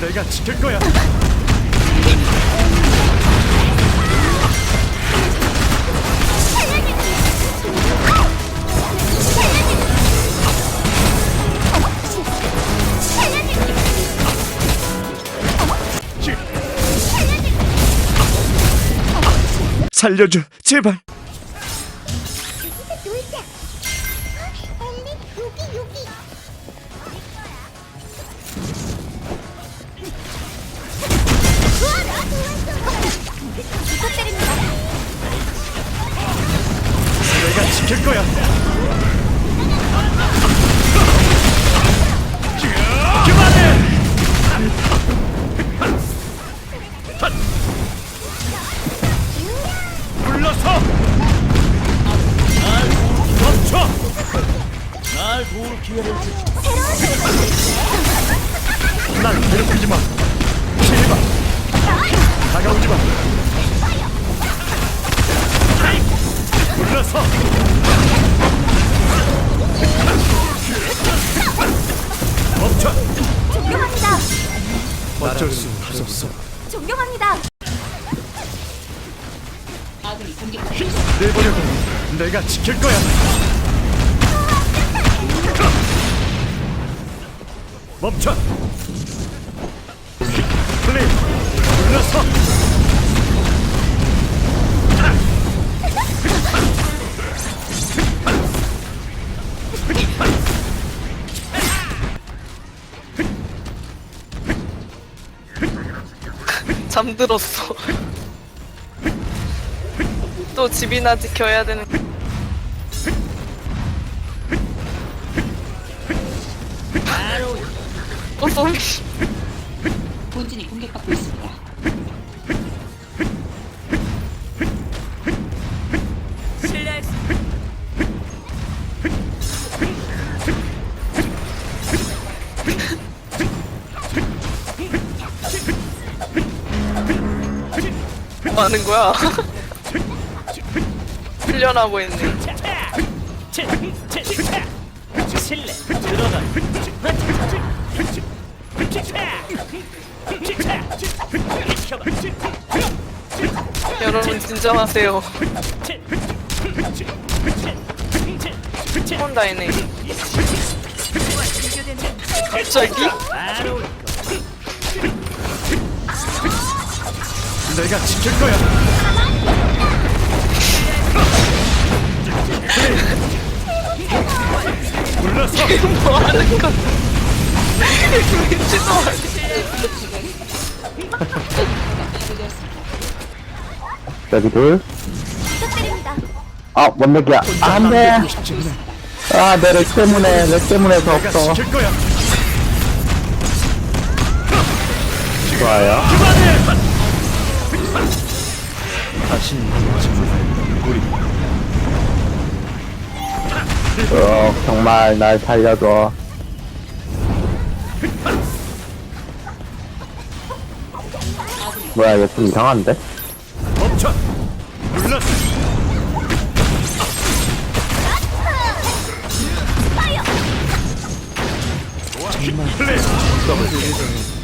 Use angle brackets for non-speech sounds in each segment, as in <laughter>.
내가 지킬 거야. 살려줘, 제발. 지킬 거야. 그만해. 불러서 멈춰. 날 도울 기회를 주. 날 괴롭히지 마. 제발. 다가오지 마. 불러서 어쩔 수 없었어. 존경합니다. 내버려둬. 내가 지킬 거야. 멈춰. 플레이. 불러서. 잠들었어. 또 집이나 지켜야 되는. 어, 쏘미. 본진이 공격받고 있습니다. 뭐 하는 거야? 훈련하고 있네. 실내 들어가. 여러분 진정하세요. 혼다 이네. 갑자기? 내가 지킬 거야. 불러서 뭐 하는 거? 민지도 여기 둘. 아, 원렉이야. 아, 안 돼. 아, 내 렉 때문에, 렉 때문에 더 내가 없어. 지킬 거야. 좋아요. 그만해. 어, 정말 날 살려줘. 뭐야, 얘좀 이상한데? 플레이. 더블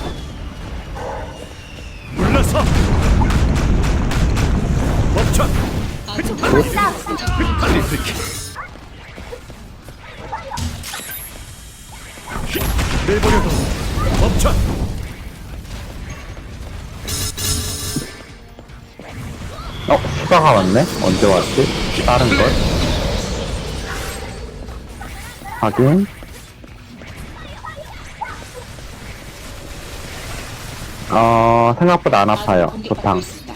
존경합니다. 트리플킥. 내버려둬. 멈춰. 어, 휴가가 왔네? 언제 왔지? 다른 걸? 확인. 어, 생각보다 안 아파요. 공격받고 좋당. 있습니다.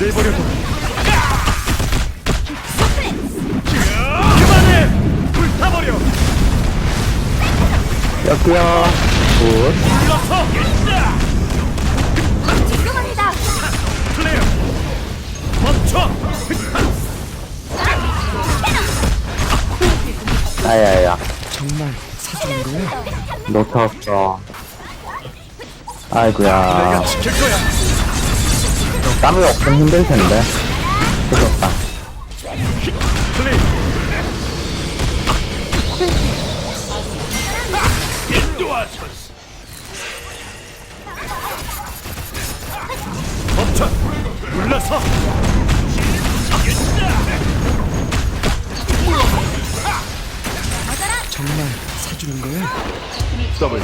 내버려둬. 여기요. 굿. 아야야. 정말 사주는 거야? 놓쳤어. 지킬 거야. 땀이 없으면 힘들 텐데. 그렇다. <laughs> 플레이. 멈춰 정말 사주는 거야? 더블